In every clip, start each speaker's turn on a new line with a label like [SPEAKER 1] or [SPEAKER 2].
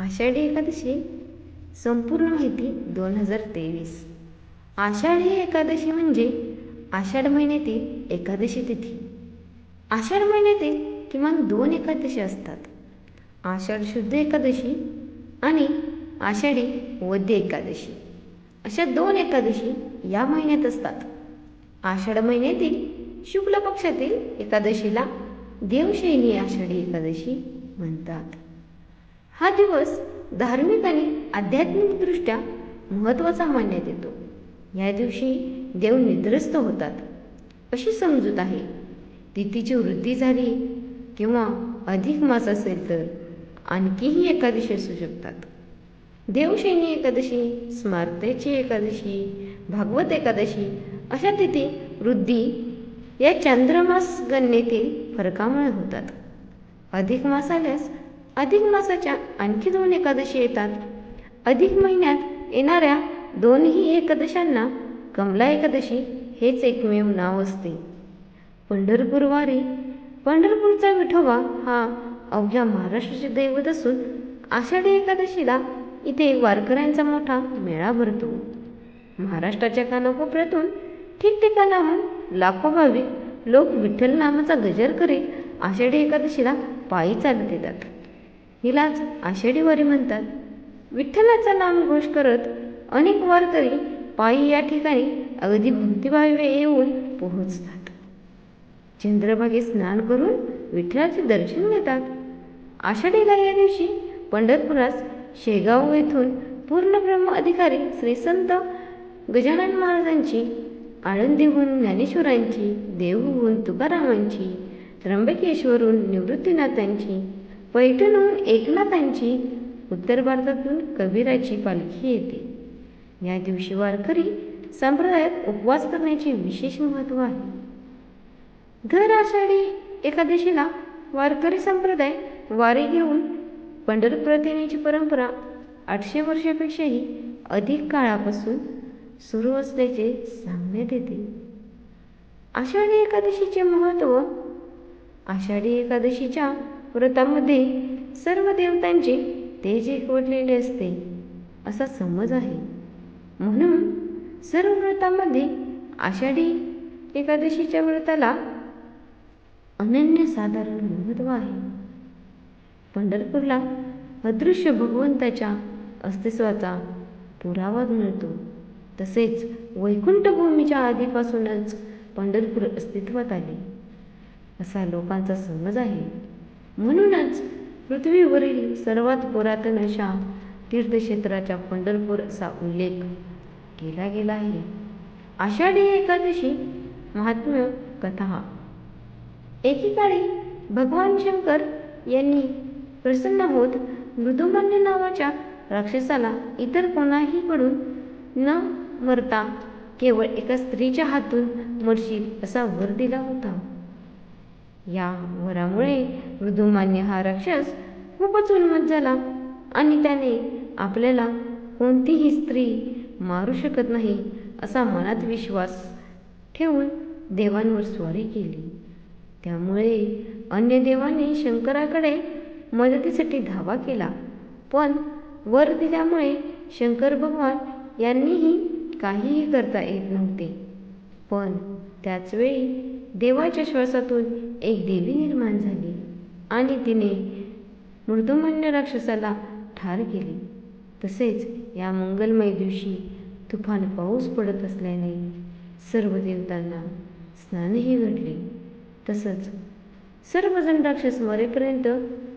[SPEAKER 1] आषाढी एकादशी संपूर्ण माहिती दोन हजार तेवीस. आषाढी एकादशी म्हणजे आषाढ महिन्यातील एकादशी तिथी. आषाढ महिन्यातील किमान दोन एकादशी असतात. आषाढ शुद्ध एकादशी आणि आषाढी वद्य एकादशी. अशा दोन एकादशी या महिन्यात असतात. आषाढ महिन्यातील शुक्ल पक्षातील एकादशीला देवशैनी आषाढी एकादशी म्हणतात. हा दिवस धार्मिक आणि आध्यात्मिकदृष्ट्या महत्त्वाचा मानण्यात येतो. या दिवशी देव निद्रस्त होतात अशी समजूत आहे. तिथीची वृद्धी झाली किंवा अधिक मास असेल तर आणखीही एकादशी असू शकतात. देवशैनी एकादशी स्मार्तेची एकादशी भागवत एकादशी अशा तिथी वृद्धी या चंद्रमास गणनेतील फरकामुळे होतात. अधिक मास आल्यास अधिक मासाच्या आणखी दोन एकादशी येतात. अधिक महिन्यात येणाऱ्या दोनही एकादशांना कमला एकादशी हेच एकमेव नाव असते. पंढरपूरवारी पंढरपूरचा विठोबा हा अवघ्या महाराष्ट्राचे दैवत असून आषाढी एकादशीला इथे वारकऱ्यांचा मोठा मेळा भरतो. महाराष्ट्राच्या कानाकोपऱ्यातून ठिकठिकाणाहून लाखो भाविक लोक विठ्ठल नामाचा गजर करीत आषाढी एकादशीला पायी चालत येतात. हिलाच आषाढी वारी म्हणतात. विठ्ठलाचा नाम घोष करत अनेक वारकरी पायी या ठिकाणी अगदी भक्तिभावे येऊन पोहोचतात. चंद्रभागे स्नान करून विठ्ठलाचे दर्शन घेतात. आषाढीला या दिवशी पंढरपुरास शेगाव येथून पूर्ण ब्रह्म अधिकारी श्री संत गजानन महाराजांची आळंदीहून ज्ञानेश्वरांची देहूहून तुकारामांची त्र्यंबकेश्वरून निवृत्तीनाथांची पैठणहून एकनाथांची उत्तर भारतातून कबीराची पालखी येते. या दिवशी वारकरी संप्रदायात उपवास करण्याचे विशेष महत्त्व आहे. दर आषाढी एकादशीला वारकरी संप्रदाय वारी घेऊन पंढरपुरात येण्याची परंपरा आठशे वर्षापेक्षाही अधिक काळापासून सुरू असल्याचे सांगण्यात येते. आषाढी एकादशीचे महत्त्व आषाढी एकादशीच्या व्रतामध्ये सर्व देवतांचे तेज एकवटलेले असते असा समज आहे. म्हणून सर्व व्रतामध्ये आषाढी एकादशीच्या व्रताला अनन्यसाधारण महत्त्व आहे. पंढरपूरला अदृश्य भगवंताच्या अस्तित्वाचा पुरावा मिळतो. तसेच वैकुंठभूमीच्या आधीपासूनच पंढरपूर अस्तित्वात आले असा लोकांचा समज आहे. म्हणूनच पृथ्वीवरील सर्वात पुरातन अशा तीर्थक्षेत्राच्या पंढरपूर असा उल्लेख केला गेला आहे. आषाढी एकादशी महात्म्य कथा. एकेकाळी भगवान शंकर यांनी प्रसन्न होत मृदुमन्य नावाच्या राक्षसाला इतर कोणाहीकडून न मरता केवळ एका स्त्रीच्या हातून मरशील असा वर दिला होता. या वरामुळे मृदुमान्य हा राक्षस खूपच उन्मत झाला आणि त्याने आपल्याला कोणतीही स्त्री मारू शकत नाही असा मनात विश्वास ठेवून देवांवर स्वारी केली. त्यामुळे अन्य देवाने शंकराकडे मदतीसाठी धावा केला पण वर दिल्यामुळे शंकर भगवान यांनीही काहीही करता येत नव्हते. पण त्याचवेळी देवाच्या श्वासातून एक देवी निर्माण झाली आणि तिने मृदुमंड राक्षसाला ठार केले. तसेच या मंगलमय दिवशी तुफान पाऊस पडत असल्याने सर्व देवतांना स्नानही घडले. तसंच सर्वजण राक्षस मरेपर्यंत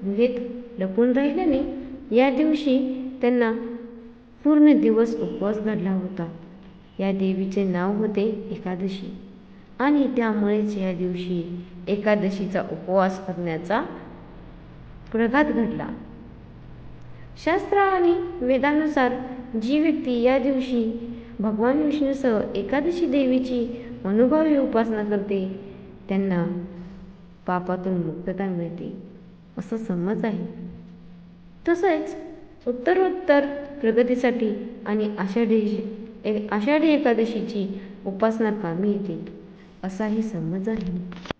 [SPEAKER 1] गुहेत लपून राहिल्याने या दिवशी त्यांना पूर्ण दिवस उपवास घडला होता. या देवीचे नाव होते एकादशी. आणि त्यामुळेच या दिवशी एकादशीचा उपवास करण्याचा प्रघात घडला. शास्त्र आणि वेदानुसार जी व्यक्ती या दिवशी भगवान विष्णूसह एकादशी देवीची अनुभवी उपासना करते त्यांना पापातून मुक्तता मिळते असा समज आहे. तसेच उत्तरोत्तर प्रगतीसाठी आणि आषाढी ए आषाढी एकादशीची उपासना कामी येते असाही समज आहे.